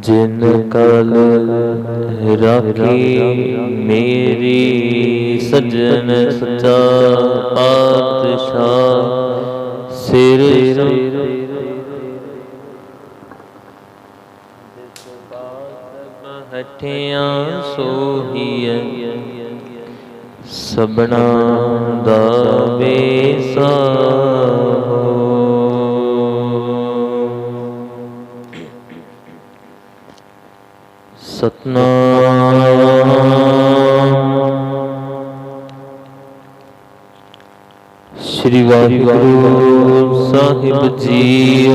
ਜਿਨ ਕਲ ਰਾਖੀ ਮੇਰੀ ਸਜਣ ਸਚਾ ਪਾਤਸ਼ਾਹ ਸਿਰ ਹਠਿਆਂ ਸੋਹੀਐ ਸਬਣਾ ਦਾ ਵੇਸਾ ਸ੍ਰੀ ਵਾਹਿਗੁਰੂ ਸਾਹਿਬ ਜੀਓ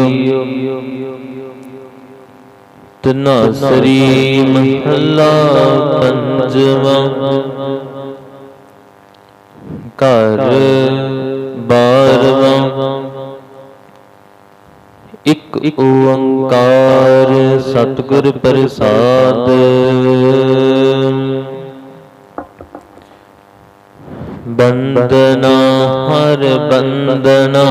ਤਨਾਸਰੀ ਮਹੱਲਾ ਪੰਜਵਾਂ। ਘਰ ਬਾਰਵਾਂ। ਇੱਕ ਓੰਕਾਰ ਸਤਿਗੁਰ ਪ੍ਰਸਾਦ। ਬੰਦਨਾ ਹਰ ਬੰਦਨਾ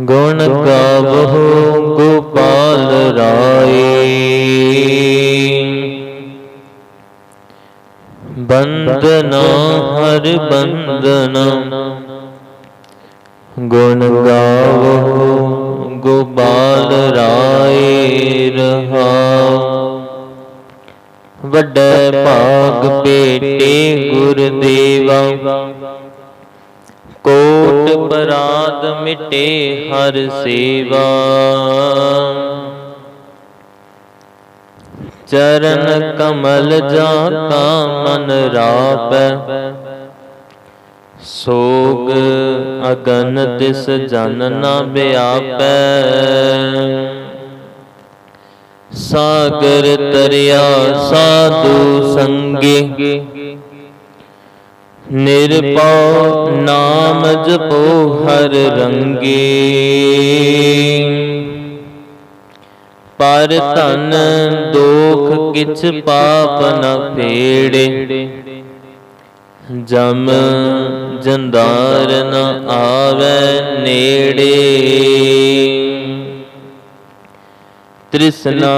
ਗੁਣ ਗਾਵਹੁ ਗੋਪਾਲ ਰਾਏ। ਬੰਦਨਾ ਹਰ ਬੰਦਨਾ ਗੁਣ ਗਾਵੋ ਗੋਪਾਲ ਰਾਏ ਰਹਾ। ਵੱਡੇ ਭਾਗ ਪੇਟੇ ਗੁਰਦੇਵਾ। ਕੋਟ ਬਰਾਦ ਮਿਟੇ ਹਰ ਸੇਵਾ। ਚਰਨ ਕਮਲ ਜਾ ਕਾ ਮਨ ਰਾਪੈ। ਸੋਗ ਅਗਨ ਤਿਸ ਜਨ ਨ ਬਿਆਪੈ ਸਾਗਰ ਤਰਿਆ ਸਾਧੂ ਸੰਗੇ। ਨਿਰਪਉ ਨਾਮ ਜਪੋ ਹਰ ਰੰਗੇ। ਪਰ ਧਨ ਦੋਖ ਕਿਛ ਪਾਪ ਨ ਫੇੜੇ। ਜਮ ਜੰਦਾਰ ਨ ਆਵੇ ਨੇੜੇ। ਤ੍ਰਿਸ਼ਨਾ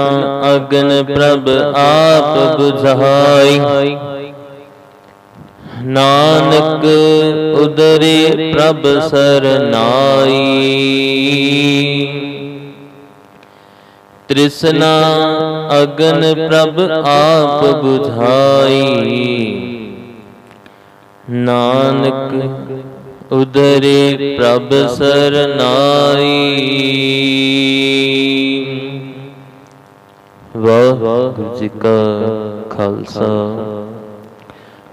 ਅਗਨ ਪ੍ਰਭ ਆਪ 부ਝਾਈ ਨਾਨਕ ਉਦਰੇ ਪ੍ਰਭ ਸਰਨਾਈ। ਤ੍ਰਿਸ਼ਨਾ ਅਗਨ ਪ੍ਰਭ ਆਪ 부ਝਾਈ ਨਾਨਕ ਉਦਰੇ ਪ੍ਰਭ ਸਰਨਾਈ। ਵਾਹਿਗੁਰੂ ਜੀ ਕਾ ਖਾਲਸਾ।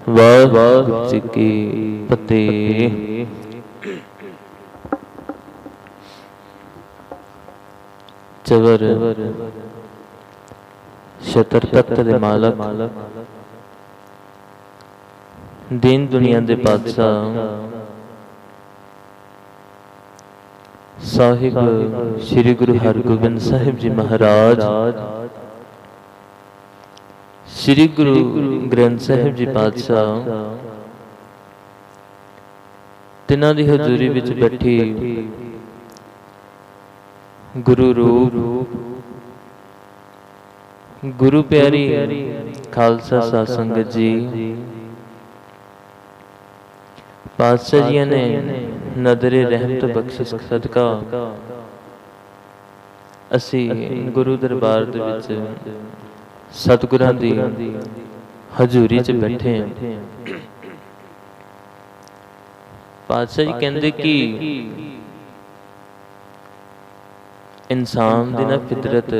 ਵਾਹਿਗੁਰੂ ਜੀ ਕੀ ਫਤਿਹ। ਚਵਰ ਸ਼ਤਰ ਤਖਤ ਦੇ ਮਾਲਕ। ਦੀਨ ਦੁਨੀਆ ਦੇ ਬਾਦਸ਼ਾਹ ਸਾਹਿਬ ਸ੍ਰੀ ਗੁਰੂ ਹਰਗੋਬਿੰਦ ਸਾਹਿਬ ਜੀ ਮਹਾਰਾਜ। ਸ੍ਰੀ ਗੁਰੂ ਗ੍ਰੰਥ ਸਾਹਿਬ ਜੀ ਪਾਤਸ਼ਾਹ। ਤਿਨਾਂ ਦੀ ਹਜ਼ੂਰੀ ਵਿੱਚ ਬੈਠੀ ਗੁਰੂ ਰੂਪ। ਗੁਰੂ ਪਿਆਰੀ ਖਾਲਸਾ ਸਾਧ ਸੰਗਤ ਜੀ। ਪਾਤਸ਼ਾਹ ਜੀ ਨੇ ਨਦਰੇ ਰਹਿਮਤ ਬਖਸ਼ਿਸ਼ ਸਦਕਾ। ਅਸੀਂ ਗੁਰੂ ਦਰਬਾਰ ਦੇ ਵਿੱਚ ਸਤਿਗੁਰਾਂ ਦੀ ਹਜ਼ੂਰੀ 'ਚ ਬੈਠੇ ਹਾਂ। ਪਾਤਸ਼ਾਹ ਜੀ ਕਹਿੰਦੇ ਕਿ ਇਨਸਾਨ ਦੀ ਨਾ ਫਿਤਰਤ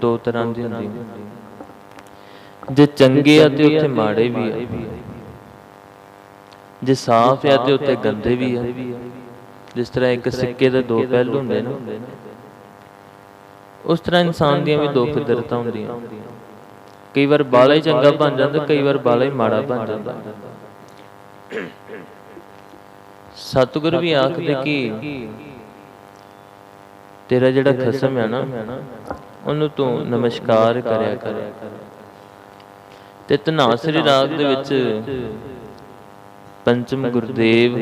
ਦੋ ਤਰ੍ਹਾਂ ਦੀ ਹੁੰਦੀ ਹੈ। ਜੇ ਚੰਗੇ ਆ ਤੇ ਉੱਥੇ ਮਾੜੇ ਵੀ ਆ। ਜੇ ਸਾਫ਼ ਆ ਤੇ ਉੱਤੇ ਗੰਦੇ ਵੀ ਆ। ਜਿਸ ਤਰ੍ਹਾਂ ਇੱਕ ਸਿੱਕੇ ਦੇ ਦੋ ਪਹਿਲੂ ਹੁੰਦੇ ਨੇ। ਉਸ ਤਰ੍ਹਾਂ ਇਨਸਾਨ ਦੀਆਂ ਵੀ ਦੋ ਫਿਦਰਤਾਂ ਹੁੰਦੀਆਂ। ਕਈ ਵਾਰ ਬਾਲਾ ਹੀ ਚੰਗਾ ਬਣ ਜਾਂਦਾ ਕਈ ਵਾਰ ਬਾਲਾ ਹੀ ਮਾੜਾ ਬਣ ਜਾਂਦਾ। ਸਤਿਗੁਰ ਵੀ ਆਖਦੇ ਕਿ ਤੇਰਾ ਜਿਹੜਾ ਖਸਮ ਹੈ ਨਾ ਉਹਨੂੰ ਤੂੰ ਨਮਸਕਾਰ ਕਰਿਆ ਕਰ। ਤੇ ਧਨਾਸਰੀ ਰਾਗ ਦੇ ਵਿੱਚ ਪੰਚਮ ਗੁਰਦੇਵ।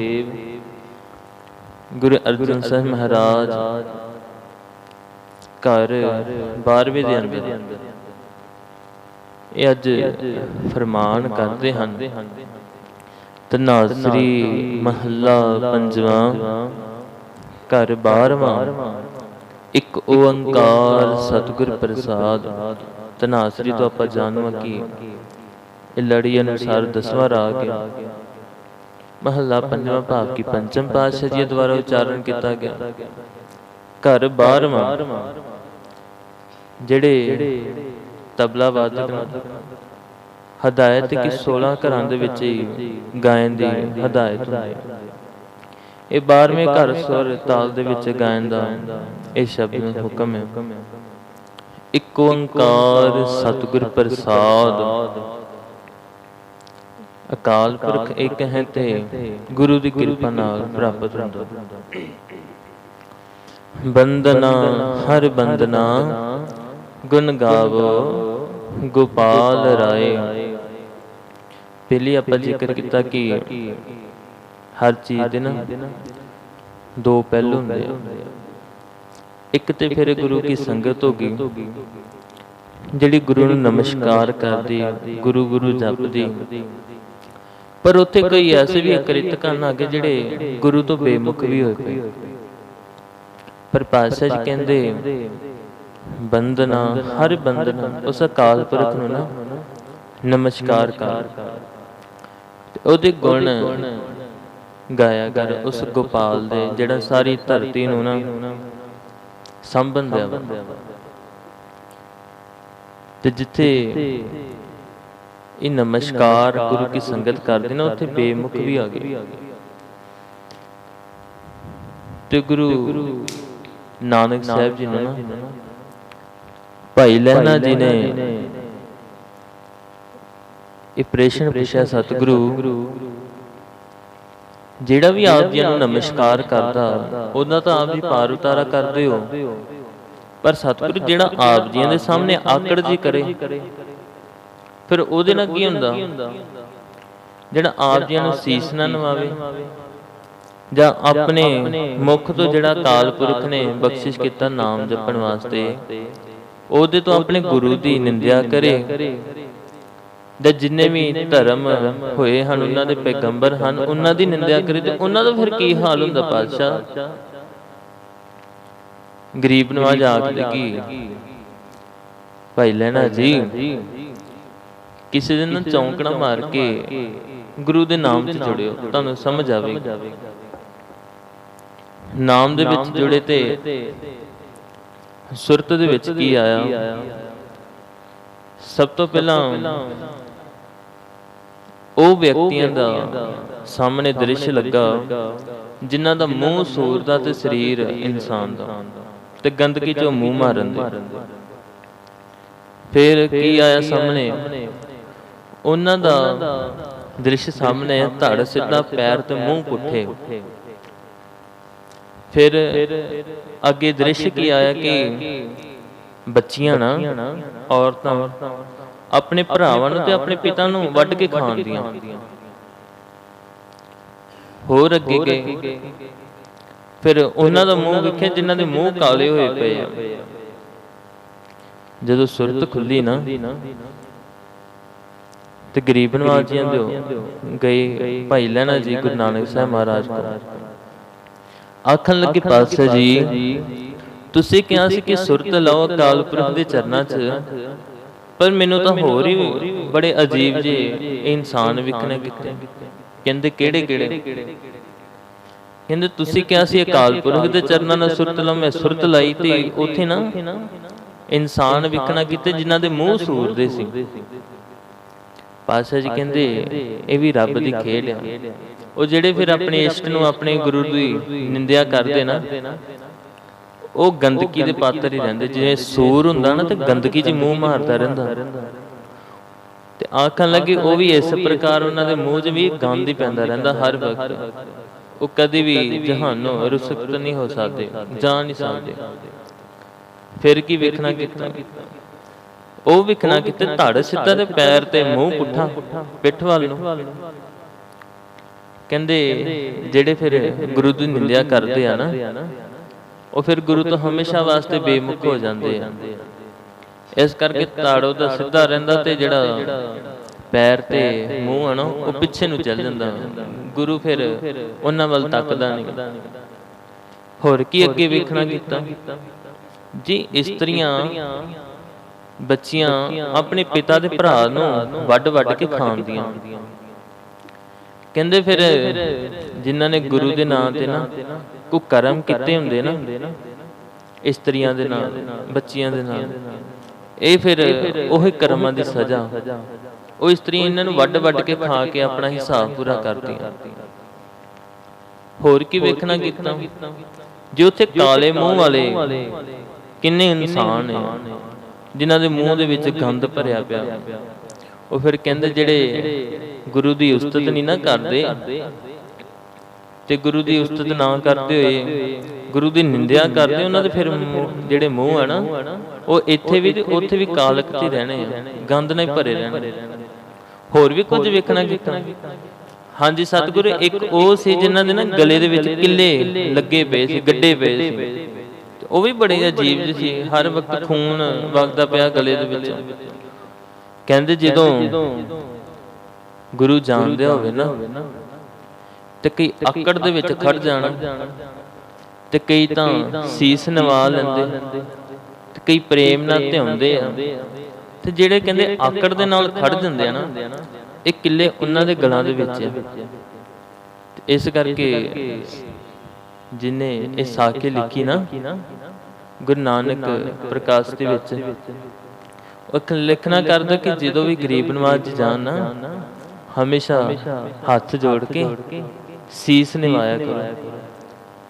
ਗੁਰੂ ਅਰਜਨ ਸਾਹਿਬ ਮਹਾਰਾਜ। ਘਰ 12ਵੇਂ ਦੇ ਅੰਦਰ। ਇਹ ਅੱਜ ਫਰਮਾਨ ਕਰਦੇ ਹਨ। ਤਨਾਸਰੀ ਮਹੱਲਾ ਪੰਜਵਾਂ। ਘਰ 12ਵਾਂ ਇੱਕ ਓੰਕਾਰ ਸਤਿਗੁਰ ਪ੍ਰਸਾਦ। ਤਨਾਸਰੀ ਤੋਂ ਆਪਾਂ ਜਾਣਵਾ ਕਿ ਇਹ ਲੜੀ ਅਨੁਸਾਰ ਦਸਵਾਂ ਰਾਗ ਹੈ। ਮਹੱਲਾ ਪੰਜਵਾਂ ਭਾਵ ਕੀ ਪੰਚਮ ਪਾਤਸ਼ਾਹ ਜੀ ਦੁਆਰਾ ਉਚਾਰਨ ਕੀਤਾ ਗਿਆ। ਘਰ 12ਵਾਂ ਜਿਹੜੇ ਤਬਲਾ ਵਾਦਕ ਹਦਾਇਤ ਕਿ 16 ਘਰਾਂ ਦੇ ਵਿੱਚ ਹੀ ਗਾਇਨ ਦੀ ਹਦਾਇਤ ਇਹ 12ਵੇਂ ਘਰ ਸੁਰ ਤਾਲ ਦੇ ਵਿੱਚ ਗਾਇਨ ਦਾ ਇਹ ਸ਼ਬਦ ਹੁਕਮ ਹੈ। ਇੱਕ ਓੰਕਾਰ ਸਤਿਗੁਰ ਪ੍ਰਸਾਦ। ਅਕਾਲ ਪੁਰਖ ਇੱਕ ਹੈ ਤੇ ਗੁਰੂ ਦੀ ਕਿਰਪਾ ਨਾਲ ਪ੍ਰਾਪਤ ਹੁੰਦਾ। ਬੰਦਨਾ ਹਰ ਬੰਦਨਾ ਗੁਣ ਗਾਵੋ ਗੋਪਾਲ ਰਾਏ। ਪਹਿਲੀ ਆਪਾਂ ਜ਼ਿਕਰ ਕੀਤਾ ਕਿ ਹਰ ਚੀਜ਼ ਦੇ ਨਾ ਦੋ ਪਹਿਲੂ ਹੁੰਦੇ ਆ। ਇੱਕ ਤੇ ਫਿਰ ਗੁਰੂ ਕੀ ਸੰਗਤ ਹੋ ਗਈ ਜਿਹੜੀ ਗੁਰੂ ਨੂੰ ਨਮਸਕਾਰ ਕਰਦੀ ਗੁਰੂ ਗੁਰੂ ਜਪਦੀ। ਪਰ ਉੱਥੇ ਕਈ ਐਸੇ ਵੀ ਅਕ੍ਰਿਤ ਕਰਨ ਆਗੇ ਜਿਹੜੇ ਗੁਰੂ ਤੋਂ ਬੇਮੁਖ ਵੀ ਹੋਏ ਪਏ ਪਰ ਪਾਤਸ਼ਾਹ ਜੀ ਕਹਿੰਦੇ ਬੰਦਨਾ ਹਰ ਬੰਦਨਾ ਉਸ ਅਕਾਲ ਪੁਰਖ ਨੂੰ ਨਾ ਨਮਸਕਾਰ ਕਰ। ਉਹਦੇ ਗੁਣ ਗਾਇਆ ਕਰ ਉਸ ਗੋਪਾਲ ਦੇ ਜਿਹੜਾ ਸਾਰੀ ਧਰਤੀ ਨੂੰ ਨਾ ਸੰਬੰਧਿਆ ਤੇ ਜਿੱਥੇ ਇਹ ਨਮਸਕਾਰ ਗੁਰੂ ਕੀ ਸੰਗਤ ਕਰਦੇ ਨੇ, ਉੱਥੇ ਬੇਮੁਖ ਵੀ ਆ ਗਏ। ਤੇ ਗੁਰੂ ਨਾਨਕ ਸਾਹਿਬ ਜੀ ਨੂੰ ਨਾ, ਭਾਈ ਲਹਿਣਾ ਜੀ ਨੇ ਇਹ ਪ੍ਰੇਸ਼ਨ ਪੁੱਛਿਆ, ਸਤਿਗੁਰੂ, ਜਿਹੜਾ ਵੀ ਆਪ ਜੀ ਨੂੰ ਨਮਸਕਾਰ ਕਰਦਾ, ਉਹਦਾ ਤਾਂ ਆਪ ਜੀ ਪਾਰ ਉਤਾਰਾ ਕਰਦੇ ਹੋ। ਪਰ ਸਤਿਗੁਰੂ, ਜਿਹੜਾ ਆਪ ਜੀਆਂ ਦੇ ਸਾਹਮਣੇ ਆਕੜ ਜੀ ਕਰੇ ਫਿਰ ਉਹਦੇ ਨਾਲ ਕੀ ਹੁੰਦਾ? ਜਿਹੜਾ ਆਪ ਜੀਆਂ ਨੂੰ ਸੀਸ ਨਾ ਨਵਾਵੇ ਜਾਂ ਆਪਣੇ ਮੁਖ ਤੋਂ ਜਿਹੜਾ ਕਾਲ ਪੁਰਖ ਨੇ ਬਖਸ਼ਿਸ਼ ਕੀਤਾ ਨਾਮ ਜਪਣ ਵਾਸਤੇ ਉਹਦੇ ਤੋਂ ਆਪਣੇ ਗੁਰੂ ਦੀ ਨਿੰਦਿਆ ਕਰੇ। ਜਾਂ ਜਿੰਨੇ ਵੀ ਧਰਮ ਹੋਏ ਹਨ ਉਹਨਾਂ ਦੇ ਪੈਗੰਬਰ ਹਨ ਉਹਨਾਂ ਦੀ ਨਿੰਦਿਆ ਕਰੇ ਤੇ ਉਹਨਾਂ ਦਾ ਫਿਰ ਕੀ ਹਾਲ ਹੁੰਦਾ ਪਾਤਸ਼ਾਹ? ਗਰੀਬ ਨਵਾਜ ਆਖਦੇ ਕੀ ਭਾਈ ਲੈਣਾ ਜੀ। ਕਿਸੇ ਦਿਨ ਚੌਂਕਣਾ ਮਾਰ ਕੇ ਗੁਰੂ ਦੇ ਨਾਮ 'ਚ ਜੁੜਿਓ ਤੁਹਾਨੂੰ ਸਮਝ ਆਵੇਗੀ। ਨਾਮ ਦੇ ਵਿੱਚ ਜੁੜੇ ਤੇ ਸੁਰਤ ਦੇ ਵਿੱਚ ਕੀ ਆਇਆ? ਸਭ ਤੋਂ ਪਹਿਲਾਂ ਉਹ ਵਿਅਕਤੀਆਂ ਦਾ ਸਾਹਮਣੇ ਦ੍ਰਿਸ਼ ਲੱਗਾ ਜਿਨ੍ਹਾਂ ਦਾ ਮੂੰਹ ਸੂਰ ਦਾ ਤੇ ਸਰੀਰ ਇਨਸਾਨ ਦਾ ਤੇ ਗੰਦਗੀ ਚੋਂ ਮੂੰਹ ਮਾਰਨ ਦੇ। ਫਿਰ ਕੀ ਆਇਆ ਸਾਹਮਣੇ? ਉਹਨਾਂ ਦਾ ਦ੍ਰਿਸ਼ ਸਾਹਮਣੇ ਧੜ ਸਿੱਧਾ ਪੈਰ ਤੇ ਮੂੰਹ ਪੁੱਠੇ। ਫਿਰ ਅੱਗੇ ਦ੍ਰਿਸ਼ ਕੀ ਆਇਆ ਕਿ ਬੱਚੀਆਂ ਨਾ ਔਰਤਾਂ ਆਪਣੇ ਭਰਾਵਾਂ ਨੂੰ ਤੇ ਆਪਣੇ ਪਿਤਾ ਨੂੰ ਵੱਢ ਕੇ ਖਾਂਦੀਆਂ ਹੋਰ ਅੱਗੇ ਗਏ। ਫਿਰ ਉਹਨਾਂ ਦਾ ਮੂੰਹ ਵੇਖਿਆ ਜਿਨ੍ਹਾਂ ਦੇ ਮੂੰਹ ਕਾਲੇ ਹੋਏ ਪਏ ਆ। ਜਦੋਂ ਸੁਰਤ ਖੁੱਲੀ ਨਾ ਤੇ ਗਰੀਬ ਨਵਾਜੀਆਂ ਦੇ ਗਏ ਭਾਈ ਲੈਣਾ ਜੀ ਗੁਰੂ ਨਾਨਕ ਸਾਹਿਬ ਮਹਾਰਾਜ ਕੋਲ। ਆਖਣ ਲੱਗੇ ਪਾਤਸ਼ਾਹ ਜੀ ਤੁਸੀਂ ਕਿਹਾ ਸੀ ਕਿ ਸੁਰਤ ਲਓ ਅਕਾਲ ਪੁਰਖ ਦੇ ਚਰਨਾਂ 'ਚ। ਪਰ ਮੈਨੂੰ ਤਾਂ ਹੋਰ ਹੀ ਬੜੇ ਅਜੀਬ ਜੇ ਇਨਸਾਨ ਵਿਖਣੇ ਕਿਤੇ। ਕਹਿੰਦੇ ਕਿਹੜੇ ਕਿਹੜੇ? ਕਹਿੰਦੇ ਤੁਸੀਂ ਕਿਹਾ ਸੀ ਅਕਾਲ ਪੁਰਖ ਦੇ ਚਰਨਾਂ ਨਾਲ ਸੁਰਤ ਲਓ ਮੈਂ ਸੁਰਤ ਲਾਈ ਤੇ ਉੱਥੇ ਨਾ ਇਨਸਾਨ ਵਿਖਣਾ ਕੀਤੇ ਜਿਨ੍ਹਾਂ ਦੇ ਮੂੰਹ ਸੂਰਦੇ ਸੀ। ਪਾਸ਼ਾ ਜੀ ਕਹਿੰਦੇ ਇਹ ਵੀ ਰੱਬ ਦੀ ਖੇਡ ਆ। ਉਹ ਜਿਹੜੇ ਫਿਰ ਆਪਣੇ ਇਸ਼ਟ ਨੂੰ ਆਪਣੇ ਗੁਰੂ ਦੀ ਨਿੰਦਿਆ ਕਰਦੇ ਨਾ ਉਹ ਗੰਦਗੀ ਦੇ ਪਾਤਰ ਹੀ ਰਹਿੰਦੇ ਜਿਵੇਂ ਸੂਰ ਹੁੰਦਾ ਨਾ ਤੇ ਗੰਦਗੀ 'ਚ ਮੂੰਹ ਮਾਰਦਾ ਰਹਿੰਦਾ। ਤੇ ਆਖਣ ਲੱਗੇ ਉਹ ਵੀ ਇਸ ਪ੍ਰਕਾਰ ਉਹਨਾਂ ਦੇ ਮੂੰਹ 'ਚ ਵੀ ਗੰਦ ਹੀ ਪੈਂਦਾ ਰਹਿੰਦਾ ਹਰ ਵਕਤ। ਉਹ ਕਦੇ ਵੀ ਜਹਾਨੋਂ ਰੁਸਕਤ ਨਹੀਂ ਹੋ ਸਕਦੇ ਜਾ ਨਹੀਂ ਸਕਦੇ। ਫਿਰ ਕੀ ਵੇਖਣਾ ਕੀਤਾ? ਉਹ ਵੇਖਣਾ ਕਿਤੇ ਧੜ ਸਿੱਧਾ ਤੇ ਪੈਰ ਤੇ ਮੂੰਹ ਪੁੱਠਾ ਪਿੱਠ। ਵੱਲ ਨੂੰ। ਕਹਿੰਦੇ ਜਿਹੜੇ ਫਿਰ ਗੁਰੂ ਦੀ ਨਿੰਦਿਆ ਕਰਦੇ ਆ ਨਾ ਉਹ ਫਿਰ ਗੁਰੂ ਤੋਂ ਹਮੇਸ਼ਾ ਵਾਸਤੇ ਬੇਮੁਖ ਹੋ ਜਾਂਦੇ ਆ। ਇਸ ਕਰਕੇ ਧੜ ਉਹਦਾ ਸਿੱਧਾ ਰਹਿੰਦਾ ਤੇ ਜਿਹੜਾ ਪੈਰ ਤੇ ਮੂੰਹ ਆ ਨਾ ਉਹ ਪਿੱਛੇ ਨੂੰ ਚੱਲ ਜਾਂਦਾ। ਗੁਰੂ ਫਿਰ ਉਹਨਾਂ ਵੱਲ ਤੱਕਦਾ ਨਹੀਂ। ਹੋਰ ਕੀ ਅੱਗੇ ਵੇਖਣਾ ਕੀਤਾ? ਜੀ ਇਸਤਰੀਆਂ ਬੱਚੀਆਂ ਆਪਣੇ ਪਿਤਾ ਦੇ ਭਰਾ ਨੂੰ ਵੱਡ ਵੱਡ ਕੇ ਖਾਂਦੀਆਂ। ਕਹਿੰਦੇ ਫਿਰ ਜਿਨ੍ਹਾਂ ਨੇ ਗੁਰੂ ਦੇ ਨਾਂ ਤੇ ਨਾ ਕੋ ਕਰਮ ਕੀਤੇ ਹੁੰਦੇ ਨਾ, ਇਸਤਰੀਆਂ ਦੇ ਨਾਲ ਬੱਚੀਆਂ ਦੇ ਨਾਲ ਇਹ ਫਿਰ ਉਹ ਕਰਮਾਂ ਦੀ ਸਜ਼ਾ। ਉਹ ਇਸਤਰੀ ਇਹਨਾਂ ਨੂੰ ਵੱਡ ਵੱਡ ਕੇ ਖਾ ਕੇ ਆਪਣਾ ਹਿਸਾਬ ਪੂਰਾ ਕਰਦੀਆਂ। ਹੋਰ ਕੀ ਵੇਖਣਾ ਕੀਤਾ ਜੇ ਉੱਥੇ ਕਾਲੇ ਮੂੰਹ ਵਾਲੇ ਕਿੰਨੇ ਇਨਸਾਨ ਨੇ। ਜਿਨ੍ਹਾਂ ਦੇ ਮੂੰਹ ਦੇ ਵਿੱਚ ਗੰਦ ਭਰਿਆ ਪਿਆ। ਉਹ ਫਿਰ ਕਹਿੰਦੇ ਜਿਹੜੇ ਗੁਰੂ ਦੀ ਉਸਤਤ ਨਹੀਂ ਨਾ ਕਰਦੇ, ਤੇ ਗੁਰੂ ਦੀ ਉਸਤਤ ਨਾ ਕਰਦੇ ਹੋਏ, ਗੁਰੂ ਦੀ ਨਿੰਦਿਆ ਕਰਦੇ, ਉਹਨਾਂ ਦੇ ਫਿਰ ਜਿਹੜੇ ਮੂੰਹ ਆ ਨਾ, ਉਹ ਇੱਥੇ ਵੀ ਤੇ ਉੱਥੇ ਵੀ ਕਾਲਕ 'ਚ ਰਹਿਣੇ ਆ ਗੰਦ ਨਾਲ ਭਰੇ ਰਹਿਣੇ ਹੋਰ ਵੀ ਕੁਝ ਵੇਖਣਾ ਕੀਤਾ? ਹਾਂਜੀ, ਸਤਿਗੁਰੂ, ਇੱਕ ਉਹ ਸੀ ਜਿਨ੍ਹਾਂ ਦੇ ਨਾ ਗਲੇ ਦੇ ਵਿੱਚ ਕਿੱਲੇ ਲੱਗੇ ਪਏ ਸੀ, ਗੱਡੇ ਪਏ ਸੀ। ਉਹ ਵੀ ਬੜੇ ਅਜੀਬ ਜਿਹੇ ਸੀ ਹਰ ਵਕਤ ਖੂਨ ਵਗਦਾ ਪਿਆ ਗਲੇ ਦੇ ਵਿੱਚ। ਕਹਿੰਦੇ ਜਦੋਂ ਗੁਰੂ ਜਾਣਦੇ ਹੋਵੇ ਨਾ ਤੇ ਕਈ ਆਕੜ ਦੇ ਵਿੱਚ ਖੜ ਜਾਣਾ ਤੇ ਕਈ ਤਾਂ ਸੀਸ ਨਵਾ ਲੈਂਦੇ ਤੇ ਕਈ ਪ੍ਰੇਮ ਨਾਲ ਧਿਆਉਂਦੇ ਆ। ਤੇ ਜਿਹੜੇ ਕਹਿੰਦੇ ਆਕੜ ਦੇ ਨਾਲ ਖੜ ਜਾਂਦੇ ਆ ਨਾ ਇਹ ਕਿੱਲੇ ਉਹਨਾਂ ਦੇ ਗਲਾਂ ਦੇ ਵਿੱਚ ਆ। ਇਸ ਕਰਕੇ ਜਿਨੇ ਇਹ ਸਾਖੀ ਲਿਖੀ ਨਾ ਗੁਰੂ ਨਾਨਕ ਪ੍ਰਕਾਸ਼ ਦੇ ਵਿੱਚ। ਉਹ ਲਿਖਣਾ ਕਰਦਾ ਕਿ ਜਦੋਂ ਵੀ ਗਰੀਬ ਨਵਾਜ ਜਾਣ ਨਾ ਹਮੇਸ਼ਾ ਹੱਥ ਜੋੜ ਕੇ ਸੀਸ ਨਿਵਾਇਆ ਕਰੋ।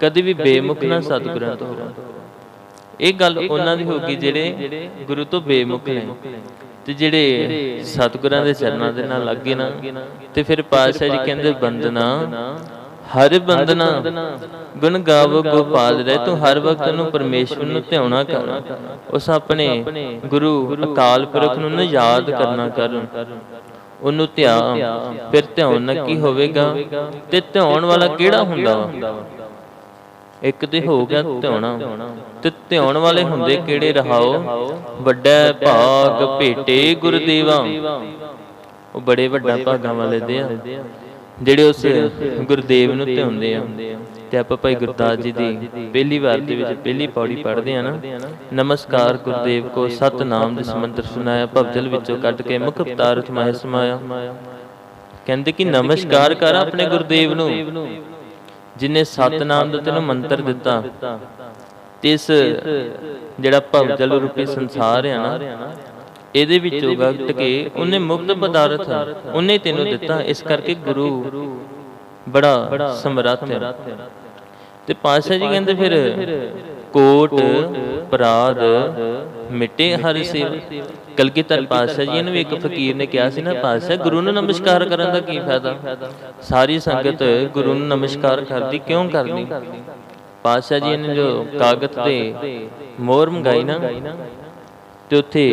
ਕਦੇ ਵੀ ਬੇਮੁਖ ਨਾ ਸਤਿਗੁਰਾਂ ਤੋਂ। ਇਹ ਗੱਲ ਉਹਨਾਂ ਦੀ ਹੋਗੀ ਜਿਹੜੇ ਗੁਰੂ ਤੋਂ ਬੇਮੁਖ ਨੇ। ਤੇ ਜਿਹੜੇ ਸਤਿਗੁਰਾਂ ਦੇ ਚਰਨਾਂ ਦੇ ਨਾਲ ਲੱਗੇ ਨਾ ਤੇ ਫਿਰ ਪਾਤਸ਼ਾਹ ਜੀ ਕਹਿੰਦੇ ਬੰਦਨਾ ਹਰ ਬੰਦਨਾ ਗੁਣ ਗਾਵ ਗੋਪਾਲ ਰਹਿ ਤੂੰ ਹਰ ਵਕਤ ਨੂੰ ਪਰਮੇਸ਼ਵਰ ਨੂੰ ਧਿਆਉਣਾ ਕਰ। ਉਸ ਆਪਣੇ ਗੁਰੂ ਅਕਾਲ ਪੁਰਖ ਨੂੰ ਨਾ ਯਾਦ ਕਰਨਾ ਕਰ ਉਹਨੂੰ ਧਿਆ ਫਿਰ ਧਿਆਉਣ ਨਾਲ ਕੀ ਹੋਵੇਗਾ? ਤੇ ਧਿਆਉਣ ਵਾਲਾ ਕਿਹੜਾ ਹੁੰਦਾ ਵਾ? ਇੱਕ ਤੇ ਹੋ ਗਿਆ ਧਿਆਉਣਾ। ਤੇ ਧਿਆਉਣ ਵਾਲੇ ਹੁੰਦੇ ਕਿਹੜੇ ਰਹਾਓ? ਵੱਡਾ ਭਾਗ ਭੇਟੇ ਗੁਰਦੇਵਾ। ਉਹ ਬੜੇ ਵੱਡਾ ਭਾਗਾਂ ਵਾਲੇ ਦੇ ਆ। ਜਿਹੜੇ ਉਸ ਗੁਰਦੇਵ ਨੂੰ ਧਿਆਉਂਦੇ ਆ। ਤੇ ਆਪਾਂ ਭਾਈ ਗੁਰਦਾਸ ਜੀ ਦੀ ਪਹਿਲੀ ਵਾਰ ਦੇ ਵਿੱਚ ਪਹਿਲੀ ਪੌੜੀ ਪੜ੍ਹਦੇ ਆ ਨਾ। ਨਮਸਕਾਰ ਗੁਰਦੇਵ ਕੋ ਸਤਨਾਮ ਦੇ ਸਮੰਦਰ ਸੁਨਾਇਆ ਭਵਜਲ ਵਿੱਚੋਂ ਕੱਢ ਕੇ ਮੁਖ ਅਵਤਾਰ ਥਮਾਇਆ ਸਮਾਇਆ ਕਹਿੰਦੇ ਕਿ ਨਮਸਕਾਰ ਕਰ ਆਪਣੇ ਗੁਰਦੇਵ ਨੂੰ ਜਿਨੇ ਸਤਨਾਮ ਦਾ ਤੈਨੂੰ ਮੰਤਰ ਦਿੱਤਾ ਤੇ ਇਸ ਜਿਹੜਾ ਭਵਜਲ ਰੂਪੀ ਸੰਸਾਰ ਆ ਨਾ ਇਹਦੇ ਵਿੱਚੋਂ ਵਕਤ ਕੇ ਉਹਨੇ ਮੁਕਤ ਪਦਾਰਥ, ਉਹਨੇ ਤੈਨੂੰ ਦਿੱਤਾ, ਇਸ ਕਰਕੇ ਗੁਰੂ ਬੜਾ ਸਮਰੱਥ ਹੈ। ਤੇ ਪਾਤਸ਼ਾਹ ਜੀ ਕਹਿੰਦੇ ਫਿਰ, ਕੋਟ ਪ੍ਰਾਦ ਮਿਟੇ ਹਰ ਸੇਵ। ਕਲਗੀਧਰ ਪਾਤਸ਼ਾਹ ਜੀ ਨੂੰ ਇੱਕ ਫਕੀਰ ਨੇ ਕਿਹਾ ਸੀ ਨਾ, ਪਾਤਸ਼ਾਹ, ਗੁਰੂ ਨੂੰ ਨਮਸਕਾਰ ਕਰਨ ਦਾ ਕੀ ਫਾਇਦਾ? ਸਾਰੀ ਸੰਗਤ ਗੁਰੂ ਨੂੰ ਨਮਸਕਾਰ ਕਰਦੀ, ਕਿਉਂ ਕਰਦੀ ਪਾਤਸ਼ਾਹ ਜੀ ਨੇ ਜੋ ਕਾਗਜ਼ ਤੇ ਮੋਹਰ ਮੰਗਾਈ ਨਾ ਤੇ ਉੱਥੇ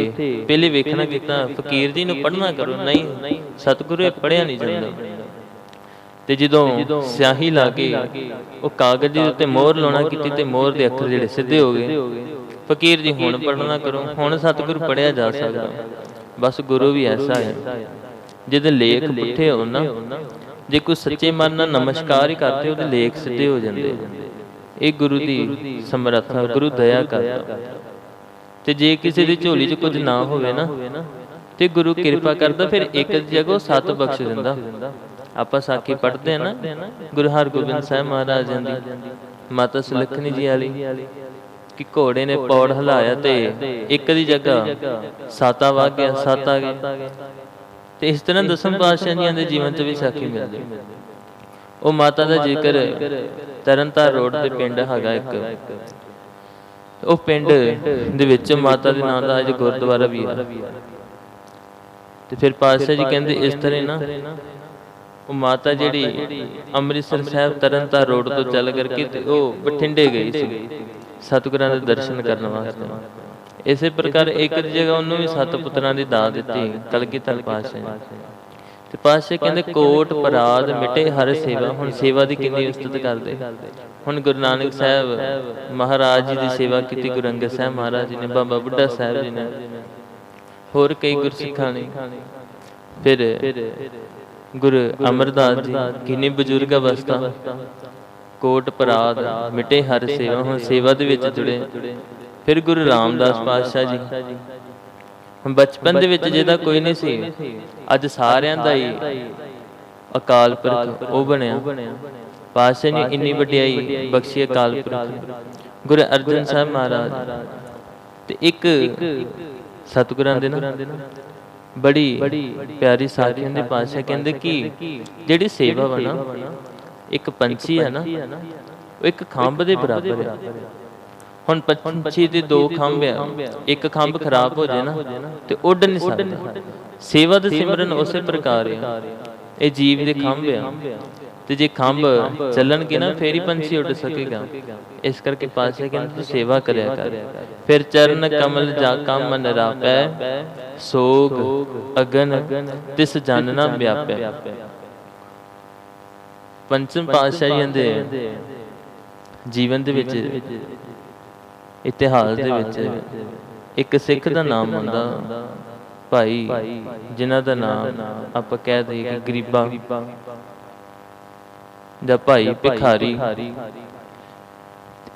ਪਹਿਲੇ ਵੇਖਣਾ ਕੀਤਾ ਫਕੀਰ ਜੀ ਨੂੰ ਪੜ੍ਹਨਾ ਕਰੋ ਨਹੀਂ ਸਤਿਗੁਰੂ ਇਹ ਪੜਿਆ ਨਹੀਂ ਜਾਂਦਾ। ਤੇ ਜਦੋਂ ਸਿਆਹੀ ਲਾ ਕੇ ਉਹ ਕਾਗਜ਼ ਦੇ ਉੱਤੇ ਮੋਹਰ ਲਾਉਣਾ ਕੀਤੀ ਤੇ ਮੋਹਰ ਦੇ ਅੱਖਰ ਜਿਹੜੇ ਸਿੱਧੇ ਹੋ ਗਏ। ਫਕੀਰ ਜੀ ਹੁਣ ਪੜ੍ਹਨਾ ਕਰੋ ਹੁਣ ਸਤਿਗੁਰੂ ਪੜਿਆ ਜਾ ਸਕਦਾ। ਬਸ ਗੁਰੂ ਵੀ ਐਸਾ ਹੈ। ਜਿਹਦੇ ਲੇਖ ਪੁੱਠੇ ਹੋਣ ਨਾ ਜੇ ਕੋਈ ਸੱਚੇ ਮਨ ਨਾਲ ਨਮਸਕਾਰ ਹੀ ਕਰਦੇ ਉਹਦੇ ਲੇਖ ਸਿੱਧੇ ਹੋ ਜਾਂਦੇ। ਇਹ ਗੁਰੂ ਦੀ ਸਮਰੱਥਾ ਗੁਰੂ ਦਇਆ ਕਰਦਾ। ਤੇ ਜੇ ਕਿਸੇ ਦੀ ਝੋਲੀ 'ਚ ਕੁਝ ਨਾ ਹੋਵੇ ਨਾ, ਤੇ ਗੁਰੂ ਕਿਰਪਾ ਕਰਦਾ, ਫਿਰ ਇੱਕ ਜਗ੍ਹਾ ਸੱਤ ਬਖਸ਼ ਦਿੰਦਾ। ਆਪਾਂ ਸਾਖੀ ਪੜ੍ਹਦੇ ਆ ਨਾ, ਗੁਰੂ ਹਰਗੋਬਿੰਦ ਸਾਹਿਬ ਮਹਾਰਾਜਾਂ ਦੀ, ਮਾਤਾ ਸੁਲੱਖਣੀ ਜੀ ਵਾਲੀ, ਕਿ ਘੋੜੇ ਨੇ ਪੌੜ ਹਿਲਾਇਆ ਤੇ ਇੱਕ ਦੀ ਜਗ੍ਹਾ ਸਾਤਾ ਵਗ ਗਿਆ, ਸੱਤ ਆ ਗਏ ਤੇ ਇਸ ਤਰ੍ਹਾਂ ਦਸਮ ਪਾਤਸ਼ਾਹ ਜੀਆਂ ਦੇ ਜੀਵਨ 'ਚ ਵੀ ਸਾਖੀ ਮਿਲਦੀ। ਉਹ ਮਾਤਾ ਦਾ ਜ਼ਿਕਰ ਤਰਨਤਾਰ ਰੋਡ ਤੇ ਪਿੰਡ ਹੈਗਾ ਇੱਕ ਉਹ ਪਿੰਡ ਦੇ ਵਿੱਚ ਮਾਤਾ ਦੇ ਨਾਂ ਦਾ ਅੱਜ ਗੁਰਦੁਆਰਾ ਵੀ ਹੈ ਤੇ ਫਿਰ ਪਾਤਸ਼ਾਹ ਜੀ ਕਹਿੰਦੇ ਇਸ ਤਰ੍ਹਾਂ ਨਾ ਉਹ ਮਾਤਾ ਜਿਹੜੀ ਅੰਮ੍ਰਿਤਸਰ ਸਾਹਿਬ ਤਰਨਤਾਰ ਰੋਡ ਤੋਂ ਚੱਲ ਕਰਕੇ ਤੇ ਉਹ ਬਠਿੰਡੇ ਗਈ ਸੀ। ਸਤਿਗੁਰਾਂ ਦੇ ਦਰਸ਼ਨ ਕਰਨ ਵਾਸਤੇ। ਇਸੇ ਪ੍ਰਕਾਰ ਇੱਕ ਜਗ੍ਹਾ ਉਹਨੂੰ ਵੀ ਸੱਤ ਪੁੱਤਰਾਂ ਦੀ ਦਾਤ ਦਿੱਤੀ ਕਲਗੀਧਰ ਪਾਤਸ਼ਾਹ ਜੀ। ਤੇ ਪਾਤਸ਼ਾਹ ਕਹਿੰਦੇ ਕੋਟ ਪਰਾਦ ਮਿਟੇ ਹਰ ਸੇਵਾ ਹੁਣ ਸੇਵਾ ਦੀ ਕਿੰਨੀ ਉਸਤਤ ਕਰਦੇ। ਹੁਣ ਗੁਰੂ ਨਾਨਕ ਸਾਹਿਬ ਮਹਾਰਾਜ ਜੀ ਦੀ ਸੇਵਾ ਕੀਤੀ, ਗੁਰੂ ਅੰਗਦ ਸਾਹਿਬ ਮਹਾਰਾਜ ਜੀ ਨੇ, ਬਾਬਾ ਬੁੱਢਾ ਸਾਹਿਬ ਜੀ ਨੇ। ਹੋਰ ਕਈ ਗੁਰਸਿੱਖਾਂ ਨੇ। ਫਿਰ ਗੁਰੂ ਅਮਰਦਾਸ ਜੀ, ਕਿੰਨੀ ਬਜ਼ੁਰਗ ਅਵਸਥਾ। ਕੋਟ ਪਰਾਦ ਮਿਟੇ ਹਰ ਸੇਵਾ, ਹੁਣ ਸੇਵਾ ਦੇ ਵਿੱਚ ਜੁੜੇ। ਫਿਰ ਗੁਰੂ ਰਾਮਦਾਸ ਪਾਤਸ਼ਾਹ ਜੀ। ਬਚਪਨ ਦੇ ਵਿੱਚ ਜਿਹਦਾ ਕੋਈ ਨਹੀਂ ਸੀ, ਅੱਜ ਸਾਰਿਆਂ ਦਾ ਹੀ ਅਕਾਲ ਪੁਰਖ ਉਹ ਬਣਿਆ। ਪਾਤਸ਼ਾਹ ਨੇ ਇੰਨੀ ਵਡਿਆਈ ਬਖਸ਼ੀ ਅਕਾਲ ਪੁਰਖ ਗੁਰੂ ਅਰਜਨ ਸਾਹਿਬ ਮਹਾਰਾਜ ਤੇ ਇੱਕ ਸਤਿਗੁਰਾਂ ਦੇ ਨਾ ਬੜੀ ਪਿਆਰੀ ਸਾਖੀਆਂ ਦੇ ਪਾਤਸ਼ਾਹ ਕਹਿੰਦੇ ਕਿ ਜਿਹੜੀ ਸੇਵਾ ਨਾ ਇੱਕ ਪੰਛੀ ਹੈ ਨਾ ਉਹ ਇੱਕ ਖੰਭ ਦੇ ਬਰਾਬਰ ਹੈ। ਹੁਣ ਪੰਛੀ ਦੇ ਦੋ ਖੰਭ ਆ ਇੱਕ ਖੰਭ ਖਰਾਬ ਹੋ ਜਾਏ ਨਾ ਤੇ ਉੱਡ ਨਹੀਂ ਸਕਦਾ। ਸੇਵਾ ਦੇ ਸਿਮਰਨ ਉਸੇ ਪ੍ਰਕਾਰ ਆ ਇਹ ਜੀਵ ਦੇ ਖੰਭ ਆ ਤੇ ਜੇ ਖੰਭ ਚੱਲਣਗੇ ਨਾ ਫੇਰ ਹੀ ਪੰਛੀ ਉੱਡ ਸਕੇਗਾ। ਇਸ ਕਰਕੇ ਪਾਤਸ਼ਾਹ ਕਹਿੰਦੇ ਤੂੰ ਸੇਵਾ ਕਰਿਆ ਕਰ। ਫਿਰ ਚਰਨ ਕਮਲ ਜਾ ਕਾ ਮਨ ਰਾਪੈ। ਸੋਗ ਅਗਨ ਤਿਸ ਜਨ ਨਾ ਵਿਆਪੈ। ਪੰਚਮ ਪਾਤਸ਼ਾਹੀਆਂ ਦੇ ਜੀਵਨ ਦੇ ਵਿੱਚ ਇਤਿਹਾਸ ਦੇ ਵਿੱਚ ਇੱਕ ਸਿੱਖ ਦਾ ਨਾਮ ਹੁੰਦਾ। ਭਾਈ ਜਿਨ੍ਹਾਂ ਦਾ ਨਾਮ ਆਪਾਂ ਕਹਿ ਦਈਏ ਕਿ ਗਰੀਬਾ। ਦਾ ਭਾਈ ਭਿਖਾਰੀ।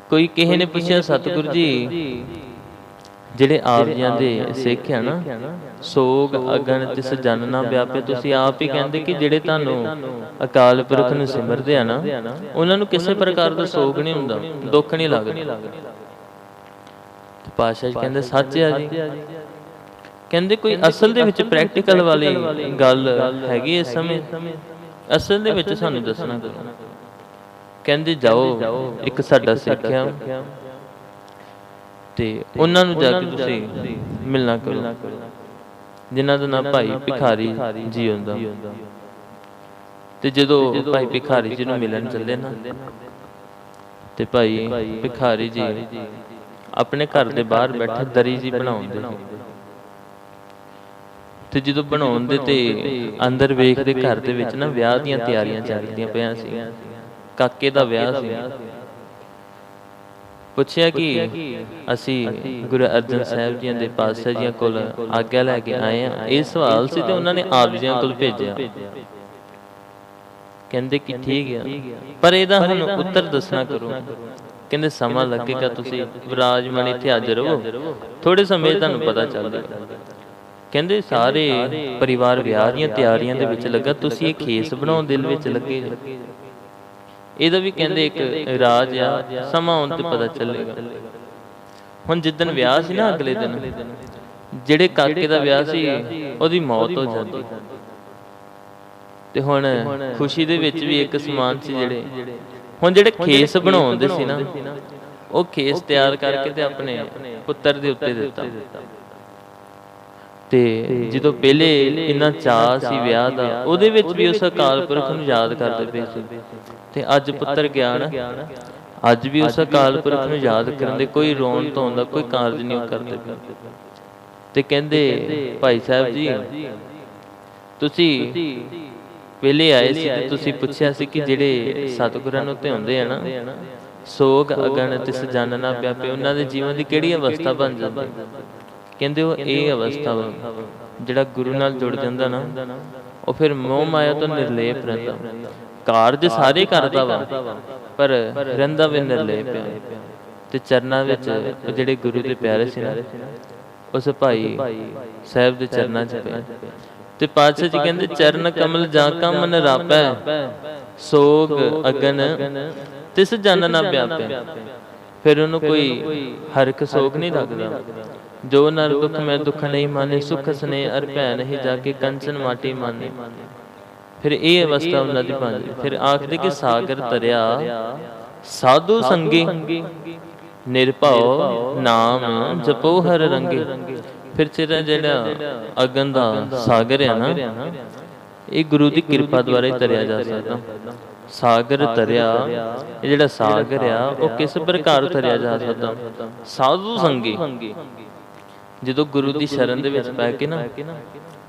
ਕੋਈ ਕਿਸੇ ਨੇ ਪੁੱਛਿਆ ਸਤਿਗੁਰੂ ਜੀ? ਜਿਹੜੇ ਆਪ ਜੀਆਂ ਦੇ ਸਿੱਖ ਆ ਨਾ ਸੋਗ ਅਗਨ ਤਿਸ ਜਨ ਨਾ ਵਿਆਪੇ ਤੁਸੀਂ ਆਪ ਹੀ ਕਹਿੰਦੇ ਕਿ ਜਿਹੜੇ ਤੁਹਾਨੂੰ ਅਕਾਲ ਪੁਰਖ ਨੂੰ ਸਿਮਰਦੇ ਆ ਨਾ ਉਹਨਾਂ ਨੂੰ ਕਿਸੇ ਪ੍ਰਕਾਰ ਦਾ ਸੋਗ ਨਹੀਂ ਹੁੰਦਾ ਦੁੱਖ ਨਹੀਂ ਲੱਗਦਾ। ਤੇ ਪਾਸ਼ਾ ਜੀ ਕਹਿੰਦੇ ਸੱਚ ਆ ਜੀ। ਕਹਿੰਦੇ ਕੋਈ ਅਸਲ ਦੇ ਵਿੱਚ ਪ੍ਰੈਕਟੀਕਲ ਵਾਲੀ ਗੱਲ ਹੈਗੀ ਇਸ ਸਮੇਂ। ਅਸਲ ਦੇ ਵਿੱਚ ਸਾਨੂੰ ਦੱਸਣਾ ਕਰੋ। ਕਹਿੰਦੇ ਜਾਓ ਇੱਕ ਸਾਡਾ ਸਿੱਖਿਆ ਤੇ ਉਹਨਾਂ ਨੂੰ ਜਾ ਕੇ ਤੁਸੀਂ ਮਿਲਣਾ ਕਰੋ। ਜਿਨ੍ਹਾਂ ਦਾ ਨਾਮ ਭਾਈ ਭਿਖਾਰੀ ਜੀ ਹੁੰਦਾ। ਤੇ ਜਦੋਂ ਭਾਈ ਭਿਖਾਰੀ ਜੀ ਨੂੰ ਮਿਲਣ ਚੱਲੇ ਨਾ ਤੇ ਭਾਈ ਭਿਖਾਰੀ ਜੀ ਆਪਣੇ ਘਰ ਦੇ ਬਾਹਰ ਬੈਠੇ ਦਰੀ ਜੀ ਬਣਾਉਂਦੇ। ਸੀ ਤੇ ਜਦੋਂ ਬਣਾਉਂਦੇ ਤੇ ਅੰਦਰ ਵੇਖਦੇ ਘਰ ਦੇ ਵਿੱਚ ਨਾ ਵਿਆਹ ਦੀਆਂ ਤਿਆਰੀਆਂ ਚੱਲਦੀਆਂ ਪਈਆਂ ਸੀ ਕਾਕੇ ਦਾ ਵਿਆਹ ਸੀ ਪੁੱਛਿਆ ਕਿ ਅਸੀਂ ਗੁਰੂ ਅਰਜਨ ਸਾਹਿਬ ਜੀਆਂ ਦੇ ਪਾਤਸ਼ਾਹ ਜੀਆਂ ਕੋਲ ਆਗਿਆ ਲੈ ਕੇ ਆਏ ਆ ਇਹ ਸਵਾਲ ਸੀ ਤੇ ਉਹਨਾਂ ਨੇ ਆਪ ਜੀਆਂ ਕੋਲ ਭੇਜਿਆ। ਕਹਿੰਦੇ ਕਿ ਠੀਕ ਆ। ਪਰ ਇਹਦਾ ਹੁਣ ਉੱਤਰ ਦੱਸਣਾ ਕਰੋ। ਕਹਿੰਦੇ ਸਮਾਂ ਲੱਗੇਗਾ ਤੁਸੀਂ ਵਿਰਾਜਮਾਨ ਇੱਥੇ ਹਾਜ਼ਰ ਰਹੋ। ਥੋੜੇ ਸਮੇਂ ਤੁਹਾਨੂੰ ਪਤਾ ਚੱਲ ਜਾਏਗਾ ਕਹਿੰਦੇ ਸਾਰੇ ਪਰਿਵਾਰ ਵਿਆਹ ਦੀਆਂ ਤਿਆਰੀਆਂ ਦੇ ਵਿੱਚ ਲੱਗਾ, ਤੁਸੀਂ ਇਹ ਖੇਸ ਬਣਾਉਣ ਦਿਲ ਵਿੱਚ ਲੱਗੇ ਇਹਦਾ ਵੀ ਕਹਿੰਦੇ ਇੱਕ ਰਾਜ ਆ, ਸਮਾਂ ਆਉਣ ਤੇ ਪਤਾ ਚੱਲੇਗਾ। ਹੁਣ ਜਿੱਦਨ ਵਿਆਹ ਸੀ ਨਾ ਅਗਲੇ ਦਿਨ, ਜਿਹੜੇ ਕਾਕੇ ਦਾ ਵਿਆਹ ਸੀ, ਉਹਦੀ ਮੌਤ ਹੋ ਜਾਂਦੀ। ਤੇ ਹੁਣ ਖੁਸ਼ੀ ਦੇ ਵਿੱਚ ਵੀ ਇੱਕ ਸਮਾਨ ਸੀ ਜਿਹੜੇ, ਹੁਣ ਜਿਹੜੇ ਖੇਸ ਬਣਾਉਂਦੇ ਸੀ ਨਾ, ਉਹ ਖੇਸ ਤਿਆਰ ਕਰਕੇ ਤੇ ਆਪਣੇ ਪੁੱਤਰ ਦੇ ਉੱਤੇ ਦਿੱਤਾ। ਤੇ ਜਦੋਂ ਪਹਿਲੇ ਇੰਨਾ ਚਾਹ ਸੀ ਵਿਆਹ ਦਾ ਉਹਦੇ ਵਿੱਚ ਵੀ ਉਸ ਅਕਾਲ ਪੁਰਖ ਨੂੰ ਯਾਦ ਕਰਦੇ ਪਏ ਸੀ। ਤੇ ਅੱਜ ਪੁੱਤਰ ਗਿਆ ਨਾ ਅੱਜ ਵੀ ਉਸ ਅਕਾਲ ਪੁਰਖ ਨੂੰ ਯਾਦ ਕਰਨ ਦੇ ਕੋਈ ਰੋਣ ਧੋਣ ਦਾ ਕੋਈ ਕਾਰਜ ਨਹੀਂ ਉਹ ਕਰਦੇ ਪਏ। ਤੇ ਕਹਿੰਦੇ ਭਾਈ ਸਾਹਿਬ ਜੀ ਤੁਸੀਂ ਪਹਿਲੇ ਆਏ ਸੀ ਤੇ ਤੁਸੀਂ ਪੁੱਛਿਆ ਸੀ ਕਿ ਜਿਹੜੇ ਸਤਿਗੁਰਾਂ ਨੂੰ ਧਿਆਉਂਦੇ ਆ ਨਾ ਸੋਗ ਅਗਣ ਤਿਸ ਜਨ ਨਾ ਪਿਆਪੇ ਉਹਨਾਂ ਦੇ ਜੀਵਨ ਦੀ ਕਿਹੜੀ ਅਵਸਥਾ ਬਣ ਜਾਂਦੀ? ਕਹਿੰਦੇ ਉਹ ਇਹ ਅਵਸਥਾ ਵਾ ਜਿਹੜਾ ਗੁਰੂ ਨਾਲ ਜੁੜ ਜਾਂਦਾ ਨਾ ਉਹ ਫਿਰ ਮੋਹ ਮਾਇਆ ਤੋਂ ਨਿਰਲੇਪ ਰਹਿੰਦਾ ਕਾਰਜ ਸਾਰੇ ਕਰਦਾ ਵਾ ਪਰ ਰਹਿੰਦਾ ਵੀ ਨਿਰਲੇਪ ਆ। ਤੇ ਚਰਨਾਂ ਵਿੱਚ ਉਹ ਜਿਹੜੇ ਗੁਰੂ ਦੇ ਪਿਆਰੇ ਸੀ ਨਾ ਉਸ ਭਾਈ ਸਾਹਿਬ ਦੇ ਚਰਨਾਂ 'ਚ ਪਏ। ਤੇ ਪਾਤਸ਼ਾਹ ਜੀ ਕਹਿੰਦੇ ਚਰਨ ਕਮਲ ਜਾ ਕਾ ਮਨ ਰਾਪੈ ਸੋਗ ਅਗਨ ਤਿਸ ਜਨ ਨਾ ਵਿਆਪੈ। ਫਿਰ ਉਹਨੂੰ ਕੋਈ ਹਰਕ ਸੋਗ ਨਹੀਂ ਲੱਗਦਾ। ਜੋ ਨਰ ਦੁਖ ਮੈਂ ਦੁਖ ਨਹੀਂ ਮਾਨੇ, ਸੁਖ ਸਨੇ ਅਰ ਭੈ ਨਹੀਂ ਜਾ ਕੇ ਕੰਚਨ ਮਾਟੀ ਮਾਨੇ। ਫਿਰ ਇਹ ਅਵਸਥਾ ਉਹਨਾਂ ਦੀ ਬਣ ਫਿਰ ਆਖਦੇ ਕਿ ਸਾਗਰ ਤਰਿਆ, ਸਾਧੂ ਸੰਗੀ, ਨਿਰਭਉ ਨਾਮ ਜਪੋ ਹਰ ਰੰਗੇ। ਫਿਰ ਤੇਰਾ ਜਿਹੜਾ ਅਗਨ ਦਾ ਸਾਗਰ ਹੈ ਨਾ, ਇਹ ਗੁਰੂ ਦੀ ਕਿਰਪਾ ਦੁਆਰਾ ਹੀ ਤਰਿਆ ਜਾ ਸਕਦਾ। ਸਾਗਰ ਤਰਿਆ, ਇਹ ਜਿਹੜਾ ਸਾਗਰ ਆ, ਉਹ ਕਿਸ ਪ੍ਰਕਾਰ ਤਰਿਆ ਜਾ ਸਕਦਾ? ਸਾਧੂ ਸੰਗੀ। ਜਦੋਂ ਗੁਰੂ ਦੀ ਸ਼ਰਨ ਦੇ ਵਿੱਚ ਪੈ ਕੇ ਨਾ,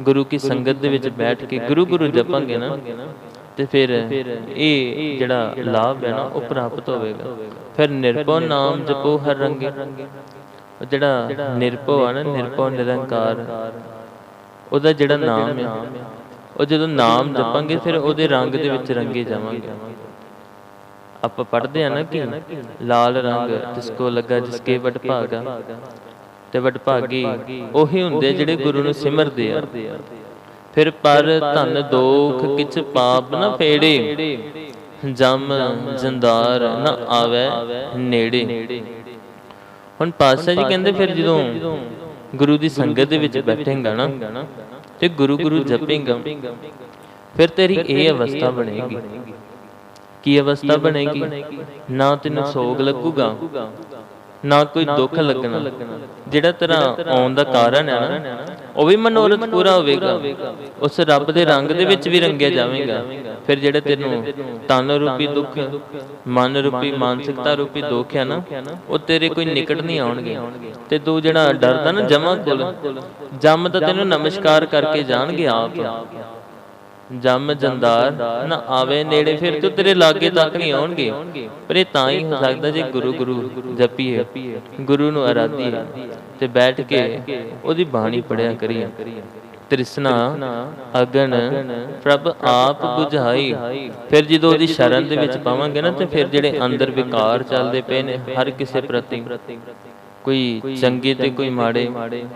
ਗੁਰੂ ਕੀ ਸੰਗਤ ਦੇ ਵਿੱਚ ਬੈਠ ਕੇ ਗੁਰੂ ਗੁਰੂ ਜਪਾਂਗੇ ਨਾ, ਤੇ ਫਿਰ ਇਹ ਜਿਹੜਾ ਲਾਭ ਹੈ ਨਾ, ਉਹ ਪ੍ਰਾਪਤ ਹੋਵੇਗਾ। ਫਿਰ ਨਿਰਭਉ ਨਾਮ ਜਪੋ ਹਰ ਰੰਗੇ। ਜਿਹੜਾ ਨਿਰਭਉ ਆ ਨਾ, ਨਿਰਭਉ ਨਿਰੰਕਾਰ, ਉਹਦਾ ਜਿਹੜਾ ਨਾਮ ਹੈ, ਉਹ ਜਦੋਂ ਨਾਮ ਜਪਾਂਗੇ, ਫਿਰ ਉਹਦੇ ਰੰਗ ਦੇ ਵਿੱਚ ਰੰਗੇ ਜਾਵਾਂਗੇ। ਆਪਾਂ ਪੜਦੇ ਆ ਨਾ ਕਿ ਲਾਲ ਰੰਗ, ਜਿਸ ਕੋ ਲੱਗਾ, ਜਿਸ ਕੇ ਵਡ ਭਾਗਾ। ਤੇ ਵਡ ਉਹੀ ਹੁੰਦੇ ਜਿਹੜੇ ਗੁਰੂ ਨੂੰ ਸਿਮਰਦੇ ਆ। ਫਿਰ ਪਰ ਧਨ ਦੋਖ ਕਿਛ ਪਾਪ ਨਾ ਫੇੜੇ, ਜਮ ਜੰਦਾਰ ਨਾ ਆਵੇ ਨੇੜੇ। ਹੁਣ ਪਾਤਸ਼ਾਹ ਜੀ ਕਹਿੰਦੇ ਫਿਰ ਜਦੋਂ ਗੁਰੂ ਦੀ ਸੰਗਤ ਦੇ ਵਿੱਚ ਬੈਠੇਗਾ ਨਾ, ਤੇ ਗੁਰੂ ਗੁਰੂ ਜਪੇਗਾ, ਫਿਰ ਤੇਰੀ ਇਹ ਅਵਸਥਾ ਬਣੇਗੀ। ਕੀ ਅਵਸਥਾ ਬਣੇਗੀ? ਨਾ ਤੈਨੂੰ ਸੋਗ ਲੱਗੂਗਾ ਨਾ ਕੋਈ ਦੁੱਖ ਲੱਗਣਾ। ਜਿਹੜਾ ਤੇਰਾ ਆਉਣ ਦਾ ਕਾਰਨ ਹੈ ਨਾ, ਉਹ ਵੀ ਮਨੋਰਥ ਪੂਰਾ ਹੋਵੇਗਾ। ਉਸ ਰੱਬ ਦੇ ਰੰਗ ਦੇ ਵਿੱਚ ਵੀ ਰੰਗਿਆ ਜਾਵੇਗਾ। ਫਿਰ ਜਿਹੜੇ ਤੈਨੂੰ ਤਨ ਰੂਪੀ ਦੁੱਖ, ਮਨ ਰੂਪੀ, ਮਾਨਸਿਕਤਾ ਰੂਪੀ ਦੁੱਖ ਹੈ ਨਾ, ਉਹ ਤੇਰੇ ਕੋਈ ਨਿਕਟ ਨਹੀਂ ਆਉਣਗੇ। ਤੇ ਤੂੰ ਜਿਹੜਾ ਡਰਦਾ ਨਾ ਜਮਾ ਕੋਲ, ਜਮ ਤਾਂ ਤੈਨੂੰ ਨਮਸਕਾਰ ਕਰਕੇ ਜਾਣਗੇ ਆਪ। ਜਮ ਜੰਦਾਰ ਨਾ ਆਵੇ ਨੇੜੇ, ਫਿਰ ਤੂੰ ਤੇਰੇ ਲਾਗੇ ਤੱਕ ਨਹੀਂ ਆਉਣਗੇ। ਪਰ ਇਹ ਤਾਂ ਹੀ ਹੋ ਸਕਦਾ ਜੇ ਗੁਰੂ ਗੁਰੂ ਜਪੀਏ, ਗੁਰੂ ਨੂੰ ਅਰਾਧੀਏ ਤੇ ਬੈਠ ਕੇ ਉਹਦੀ ਬਾਣੀ ਪੜਿਆ ਕਰੀਏ। ਤ੍ਰਿਸ਼ਨਾ, ਅਗਨ, ਪ੍ਰਭ ਆਪ 부ਝਾਈ ਫਿਰ ਜਦੋਂ ਉਹਦੀ ਸ਼ਰਨ ਦੇ ਵਿੱਚ ਪਾਵਾਂਗੇ ਨਾ, ਤੇ ਫਿਰ ਜਿਹੜੇ ਅੰਦਰ ਵਿਕਾਰ ਚੱਲਦੇ ਪਏ ਨੇ, ਹਰ ਕਿਸੇ ਪ੍ਰਤੀ। ਕੋਈ ਚੰਗੇ ਤੇ ਕੋਈ ਮਾੜੇ।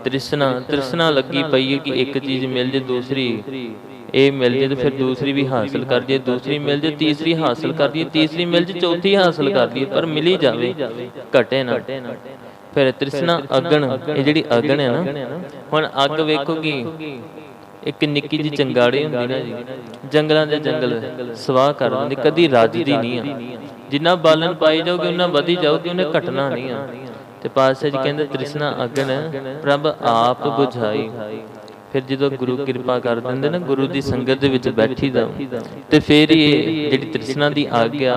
ਤ੍ਰਿਸ਼ਨਾ ਤ੍ਰਿਸ਼ਨਾ ਲੱਗੀ ਪਈ ਹੈ ਕਿ ਇੱਕ ਚੀਜ਼ ਮਿਲ ਜੇ, ਦੂਸਰੀ ਇਹ ਮਿਲ ਜੇ ਤੇ ਫਿਰ ਦੂਸਰੀ ਵੀ ਹਾਸਲ ਕਰ ਜੇ, ਦੂਸਰੀ ਮਿਲ ਜੇ, ਤੀਸਰੀ ਹਾਸਲ ਕਰ ਤੀਸਰੀ ਮਿਲ ਜੇ, ਚੌਥੀ ਹਾਸਲ ਕਰ ਪਰ ਮਿਲੀ ਜਾਵੇ, ਘਟੇ ਨਾ। ਫਿਰ ਤ੍ਰਿਸ਼ਨਾ ਅਗਣ, ਇਹ ਜਿਹੜੀ ਅਗਣ ਹੈ ਨਾ, ਹੁਣ ਅੱਗ ਵੇਖੋ ਇੱਕ ਨਿੱਕੀ ਜੀ ਚੰਗਾੜੀ ਹੁੰਦੀ ਨਾ ਜੀ, ਜੰਗਲਾਂ ਦੇ ਜੰਗਲ ਸਵਾਹ ਕਰ ਦਿੰਦੀ, ਕਦੀ ਰੱਜਦੀ ਨਹੀਂ ਆ। ਜਿੰਨਾ ਬਾਲਣ ਪਾਈ ਜਾਓਗੇ ਉਹਨਾਂ ਵਧੀ ਜਾਓਗੇ ਉਹਨੇ ਘਟਣਾ ਨਹੀਂ ਆ। ਤੇ ਪਾਤਸ਼ਾਹ ਜੀ ਕਹਿੰਦੇ, ਤ੍ਰਿਸ਼ਨਾ ਅਗਨ ਪ੍ਰਭ ਆਪ 부ਝਾਈ ਫਿਰ ਜਦੋਂ ਗੁਰੂ ਕਿਰਪਾ ਕਰ ਦਿੰਦੇ ਨਾ ਗੁਰੂ ਦੀ ਸੰਗਤ ਦੇ ਵਿੱਚ ਬੈਠੀ ਦਾ ਤੇ ਫਿਰ ਇਹ ਜਿਹੜੀ ਤ੍ਰਿਸ਼ਨਾ ਦੀ ਆਗਿਆ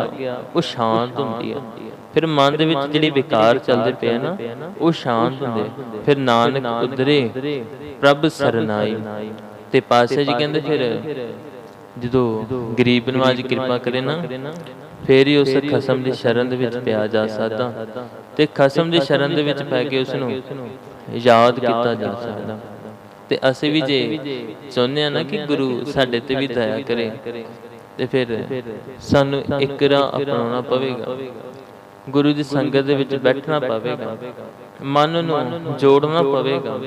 ਉਹ ਸ਼ਾਂਤ ਹੁੰਦੀ ਹੈ। ਫਿਰ ਮਨ ਦੇ ਵਿੱਚ ਜਿਹੜੇ ਵਿਕਾਰ ਚੱਲਦੇ ਪਏ ਨਾ ਉਹ ਸ਼ਾਂਤ ਹੁੰਦੇ ਫਿਰ ਨਾਨਕ ਉਦਰੇ ਪ੍ਰਭ ਸਰਨਾਈ। ਤੇ ਪਾਤਸ਼ਾਹ ਜੀ ਕਹਿੰਦੇ ਫਿਰ ਜਦੋਂ ਗਰੀਬ ਨਵਾਜ ਕਿਰਪਾ ਕਰੇ ਨਾ ਫੇਰ ਹੀ ਉਸ ਖਸਮ ਦੀ ਸ਼ਰਨ ਦੇ ਵਿੱਚ ਪਿਆ ਜਾ ਸਕਦਾ। ਤੇ ਖਸਮ ਦੀ ਸ਼ਰਨ ਦੇ ਵਿੱਚ ਪੈ ਕੇ ਉਸ ਨੂੰ ਯਾਦ ਕੀਤਾ ਜਾ ਸਕਦਾ। ਤੇ ਅਸੀਂ ਵੀ ਜੇ ਚਾਹੁੰਦੇ ਆ ਨਾ ਕਿ ਗੁਰੂ ਸਾਡੇ ਤੇ ਵੀ ਦਇਆ ਕਰੇ। ਤੇ ਫਿਰ ਸਾਨੂੰ ਇੱਕ ਰਾਹ ਅਪਣਾਉਣਾ ਪਵੇਗਾ। ਗੁਰੂ ਦੀ ਸੰਗਤ ਦੇ ਵਿੱਚ ਬੈਠਣਾ ਪਵੇਗਾ। ਮਨ ਨੂੰ ਜੋੜਨਾ ਪਵੇਗਾ।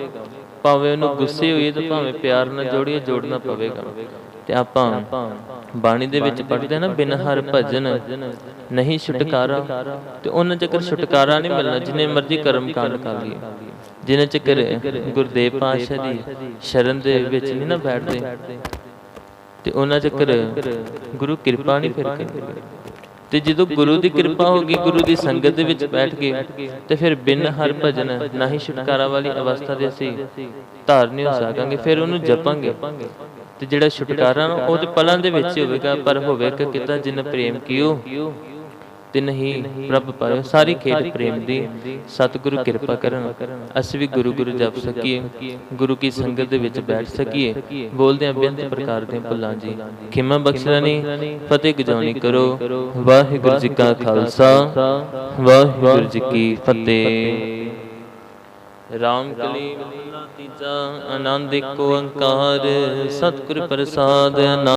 ਭਾਵੇਂ ਉਹਨੂੰ ਗੁੱਸੇ ਹੋਈਏ ਤੇ ਭਾਵੇਂ ਪਿਆਰ ਨਾਲ ਜੋੜੀਏ ਜੋੜਨਾ ਪਵੇਗਾ। ਤੇ ਆਪਾਂ ਬਾਣੀ ਦੇ ਵਿੱਚ ਪੜ੍ਹਦੇ ਨਾ ਬਿਨ ਹਰ ਭਜਨ ਨਹੀਂ ਛੁਟਕਾਰਾ। ਤੇ ਉਹਨਾਂ ਚੱਕਰ ਛੁਟਕਾਰਾ ਨਹੀਂ ਮਿਲਣਾ ਜਿੰਨੇ ਮਰਜ਼ੀ ਕਰਮ ਕਾਂਡ ਕਰ ਲਈਏ। ਜਿੰਨੇ ਚੱਕਰ ਗੁਰਦੇਵ ਪਾਤਸ਼ਾਹ ਦੀ ਸ਼ਰਨ ਦੇ ਵਿੱਚ ਨਹੀਂ ਨਾ ਬੈਠਦੇ। ਤੇ ਉਹਨਾਂ ਚੱਕਰ ਗੁਰੂ ਕਿਰਪਾ ਨਹੀਂ ਫਿਰ ਕਰਦੇ। ਤੇ ਜਦੋਂ ਗੁਰੂ ਦੀ ਕਿਰਪਾ ਹੋ ਗਈ ਗੁਰੂ ਦੀ ਸੰਗਤ ਦੇ ਵਿੱਚ ਬੈਠ ਗਏ। ਤੇ ਫਿਰ ਬਿਨ ਹਰ ਭਜਨ ਨਹੀਂ ਛੁਟਕਾਰਾ ਵਾਲੀ ਅਵਸਥਾ ਦੇ ਅਸੀਂ ਧਾਰ ਨਹੀਂ ਹੋ ਸਕਾਂਗੇ ਫਿਰ ਉਹਨੂੰ ਜਪਾਂਗੇ। ਤੇ ਜਿਹੜਾ ਛੁਟਕਾਰਾ ਨਾ ਉਹ ਤੇ ਪਲਾਂ ਦੇ ਵਿੱਚ ਹੋਵੇਗਾ ਪਰ ਹੋਵੇਗਾ ਕਿਤਾ ਜਿਨ ਪ੍ਰੇਮ ਕੀਓ। ਤੇ ਨਹੀਂ, ਪ੍ਰਭ ਪਾਇਓ ਸਾਰੀ ਖੇਡ ਪ੍ਰੇਮ ਦੀ। ਸਤਿਗੁਰੂ ਕਿਰਪਾ ਕਰਨ, ਅਸੀਂ ਵੀ ਗੁਰੂ ਗੁਰੂ ਜਪ ਸਕੀਏ, ਗੁਰੂ ਕੀ ਸੰਗਤ ਦੇ ਵਿੱਚ ਬੈਠ ਸਕੀਏ। ਬੋਲਦੇ ਆਂ ਬੇਨਤ ਪ੍ਰਕਾਰ ਦੇ ਭੁੱਲਾਂ ਜੀ। ਖਿਮਾ ਬਖਸ਼ਣੀ ਫਤਿਹ ਗਜਾਉਣੀ ਕਰੋ। ਵਾਹਿਗੁਰੂ ਜੀ ਕਾ ਖਾਲਸਾ, ਵਾਹਿਗੁਰੂ ਜੀ ਕੀ ਫਤਿਹ। ਰਾਮ ਕਲੀ ਤੀਜਾ ਆਨੰਦ ਏਕ ਓੰਕਾਰ, ਸਤਿਗੁਰ ਪ੍ਰਸਾਦ